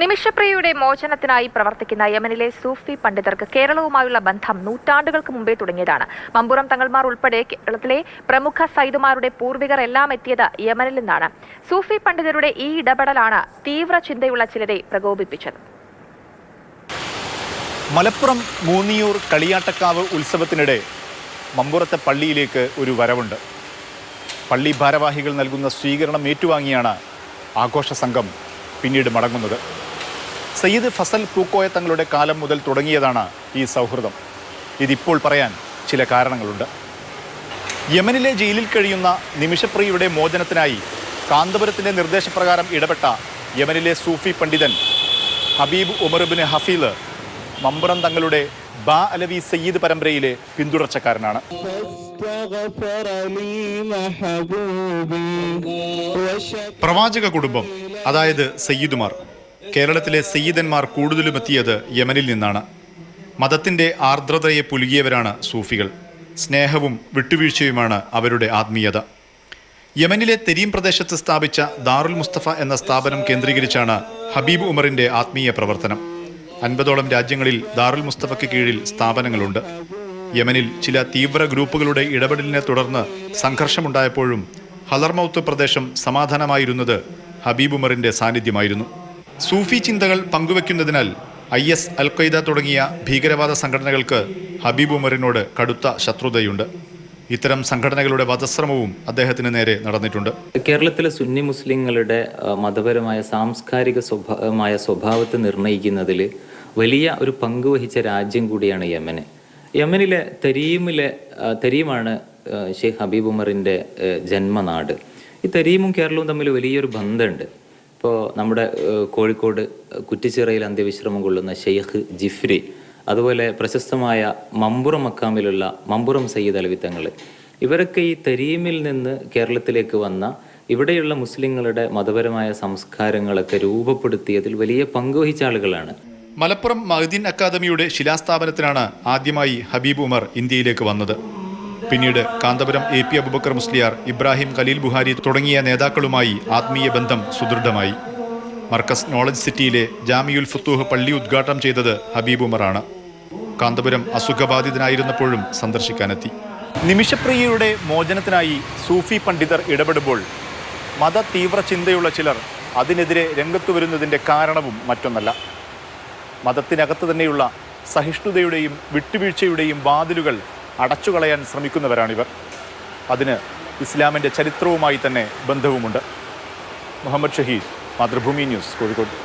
നിമിഷപ്രിയയുടെ മോചനത്തിനായി പ്രവർത്തിക്കുന്ന യമനിലെ സൂഫി പണ്ഡിതർക്ക് കേരളവുമായുള്ള ബന്ധം നൂറ്റാണ്ടുകൾക്ക് മുമ്പേ തുടങ്ങിയതാണ്. മമ്പുറം തങ്ങൾമാർ ഉൾപ്പെടെ കേരളത്തിലെ പ്രമുഖ സൈദുമാരുടെ പൂർവികർ എല്ലാം എത്തിയത് യമനിൽ നിന്നാണ്. സൂഫി പണ്ഡിതരുടെ ഈ ഇടപെടലാണ് തീവ്ര ചിന്തയുള്ള ചിലരെ പ്രകോപിപ്പിച്ചത്. മലപ്പുറം മൂന്നിയൂർ കളിയാട്ടക്കാവ് ഉത്സവത്തിനിടെ മമ്പുറത്തെ പള്ളിയിലേക്ക് ഒരു വരവുണ്ട്. പള്ളി ഭാരവാഹികൾ നൽകുന്ന സ്വീകരണം ഏറ്റുവാങ്ങിയാണ് ആഘോഷ സംഘം പിന്നീട് മടങ്ങുന്നത്. സയ്യിദ് ഫസൽ പൂക്കോയ തങ്ങളുടെ കാലം മുതൽ തുടങ്ങിയതാണ് ഈ സൗഹൃദം. ഇതിപ്പോൾ പറയാൻ ചില കാരണങ്ങളുണ്ട്. യമനിലെ ജയിലിൽ കഴിയുന്ന നിമിഷപ്രിയയുടെ മോചനത്തിനായി കാന്തപുരത്തിന്റെ നിർദ്ദേശപ്രകാരം ഇടപെട്ട യമനിലെ സൂഫി പണ്ഡിതൻ ഹബീബ് ഉമർബിന് ഹഫീൽ മമ്പുറം തങ്ങളുടെ ബാ അലവി സയ്യിദ് പരമ്പരയിലെ പിന്തുടർച്ചക്കാരനാണ്. പ്രവാചക കുടുംബം അതായത് സയ്യിദുമാർ. കേരളത്തിലെ സയ്യിദന്മാർ കൂടുതലും എത്തിയത് യമനിൽ നിന്നാണ്. മതത്തിന്റെ ആർദ്രതയെ പുലുകിയവരാണ് സൂഫികൾ. സ്നേഹവും വിട്ടുവീഴ്ചയുമാണ് അവരുടെ ആത്മീയത. യമനിലെ തെരീം പ്രദേശത്ത് സ്ഥാപിച്ച ദാറുൽ മുസ്തഫ എന്ന സ്ഥാപനം കേന്ദ്രീകരിച്ചാണ് ഹബീബ് ഉമറിന്റെ ആത്മീയ പ്രവർത്തനം. അൻപതോളം രാജ്യങ്ങളിൽ ദാറുൽ മുസ്തഫയ്ക്ക് കീഴിൽ സ്ഥാപനങ്ങളുണ്ട്. യമനിൽ ചില തീവ്ര ഗ്രൂപ്പുകളുടെ ഇടപെടലിനെ തുടർന്ന് സംഘർഷമുണ്ടായപ്പോഴും ഹലർമൌത്ത് പ്രദേശം സമാധാനമായിരുന്നത് ഹബീബ് ഉമറിന്റെ സാന്നിധ്യമായിരുന്നു. സൂഫി ചിന്തകൾ പങ്കുവെക്കുന്നതിനാൽ ഐ എസ് അൽ ഖ്വയ്ദ തുടങ്ങിയ ഭീകരവാദ സംഘടനകൾക്ക് ഹബീബ് ഉമറിനോട് കടുത്ത ശത്രുതയുണ്ട്. ഇത്തരം സംഘടനകളുടെ വധശ്രമവും അദ്ദേഹത്തിന് നേരെ നടന്നിട്ടുണ്ട്. കേരളത്തിലെ സുന്നി മുസ്ലിങ്ങളുടെ മതപരമായ സാംസ്കാരിക സ്വഭാവമായ സ്വഭാവത്തെ നിർണയിക്കുന്നതിൽ വലിയ ഒരു പങ്ക് വഹിച്ച രാജ്യം കൂടിയാണ് യമന്. യമനിലെ തെരീമിലെ തരീമാണ് ഷെയ്ഖ് ഹബീബ് ഉമറിന്റെ ജന്മനാട്. ഈ തെരീമും കേരളവും തമ്മിൽ വലിയൊരു ബന്ധമുണ്ട്. ഇപ്പോൾ നമ്മുടെ കോഴിക്കോട് കുറ്റിച്ചിറയിൽ അന്ത്യവിശ്രമം കൊള്ളുന്ന ഷെയ്ഖ് ജിഫ്രി അതുപോലെ പ്രശസ്തമായ മമ്പുറം മക്കാമിലുള്ള മമ്പുറം സയ്യിദ് അലവിത്തങ്ങൾ ഇവരൊക്കെ ഈ തരീമിൽ നിന്ന് കേരളത്തിലേക്ക് വന്ന ഇവിടെയുള്ള മുസ്ലിങ്ങളുടെ മതപരമായ സംസ്കാരങ്ങളൊക്കെ രൂപപ്പെടുത്തിയതിൽ വലിയ പങ്കുവഹിച്ച ആളുകളാണ്. മലപ്പുറം മഹദീൻ അക്കാദമിയുടെ ശിലാസ്ഥാപനത്തിനാണ് ആദ്യമായി ഹബീബ് ഉമർ ഇന്ത്യയിലേക്ക് വന്നത്. പിന്നീട് കാന്തപുരം എ പി അബുബക്കർ മുസ്ലിയാർ ഇബ്രാഹിം ഖലീൽ ബുഹാരി തുടങ്ങിയ നേതാക്കളുമായി ആത്മീയ ബന്ധം സുദൃഢമായി. മർക്കസ് നോളജ് സിറ്റിയിലെ ജാമിയുൽ ഫുത്തൂഹ് പള്ളി ഉദ്ഘാടനം ചെയ്തത് ഹബീബ് ഉമറാണ്. കാന്തപുരം അസുഖബാധിതനായിരുന്നപ്പോഴും സന്ദർശിക്കാനെത്തി. നിമിഷപ്രിയയുടെ മോചനത്തിനായി സൂഫി പണ്ഡിതർ ഇടപെടുമ്പോൾ മത തീവ്ര ചിന്തയുള്ള ചിലർ അതിനെതിരെ രംഗത്തു വരുന്നതിന്റെ കാരണവും മറ്റൊന്നല്ല. മതത്തിനകത്ത് തന്നെയുള്ള സഹിഷ്ണുതയുടെയും വിട്ടുവീഴ്ചയുടെയും വാതിലുകൾ അടച്ചുകളയാൻ ശ്രമിക്കുന്നവരാണിവർ. അതിന് ഇസ്ലാമിന്റെ ചരിത്രവുമായി തന്നെ ബന്ധവുമുണ്ട്. മുഹമ്മദ് ഷഹീദ് മാതൃഭൂമി ന്യൂസ് കോഴിക്കോട്.